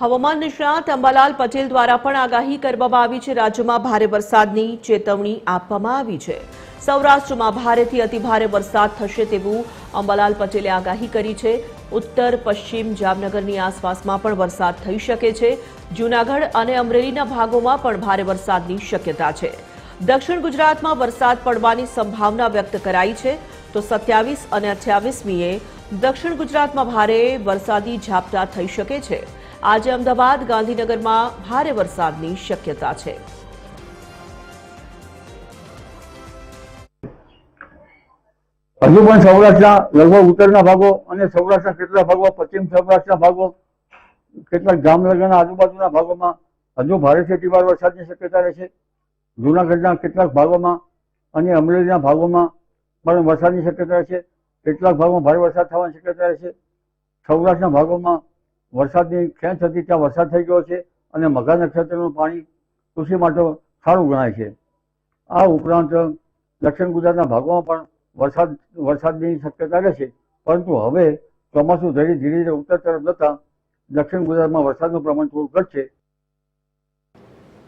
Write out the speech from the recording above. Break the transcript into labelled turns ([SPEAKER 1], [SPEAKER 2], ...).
[SPEAKER 1] હવામાન નિષ્ણાત અંબાલાલ પટેલ દ્વારા પણ આગાહી કરવામાં આવી છે. રાજ્યમાં ભારે વરસાદની ચેતવણી આપવામાં આવી છે. સૌરાષ્ટ્રમાં ભારેથી અતિભારે વરસાદ થશે તેવું અંબાલાલ પટેલે આગાહી કરી છે. ઉત્તર, પશ્ચિમ જામનગરની આસપાસમાં પણ વરસાદ થઈ શકે છે. જૂનાગઢ અને અમરેલીના ભાગોમાં પણ ભારે વરસાદની શક્યતા છે. દક્ષિણ ગુજરાતમાં વરસાદ પડવાની સંભાવના વ્યક્ત કરાઈ છે. તો સત્યાવીસ અને અઠ્યાવીસમીએ દક્ષિણ ગુજરાતમાં ભારે વરસાદી ઝાપટા થઈ શકે છે. આજે અમદાવાદ ગાંધીનગરમાં ભારે વરસાદની શક્યતા છે.
[SPEAKER 2] હજુ પણ સૌરાષ્ટ્રના લગભગ ઉત્તરના ભાગો અને સૌરાષ્ટ્રના કેટલાક ભાગો, પશ્ચિમ સૌરાષ્ટ્રના ભાગો, કેટલાક જામનગરના આજુબાજુના ભાગોમાં હજુ ભારેથી અતિભાર વરસાદની શક્યતા રહેશે જૂનાગઢના કેટલાક ભાગોમાં અને અમરેલીના ભાગોમાં પણ વરસાદની શક્યતા રહેશે કેટલાક ભાગોમાં ભારે વરસાદ થવાની શક્યતા રહેશે સૌરાષ્ટ્રના ભાગોમાં વરસાદની ખેંચ હતી, ત્યાં વરસાદ થઈ ગયો છે અને મઘા નક્ષત્રનું પાણી કૃષિ માટે સારું ગણાય છે. આ ઉપરાંત દક્ષિણ ગુજરાતના ભાગોમાં પણ વરસાદ, વરસાદની શક્યતા રહેશે પરંતુ હવે ચોમાસું ધીરે ધીરે ધીરે ઉત્તર તરફ જતાં દક્ષિણ ગુજરાતમાં વરસાદનું પ્રમાણ થોડું ઘટશે.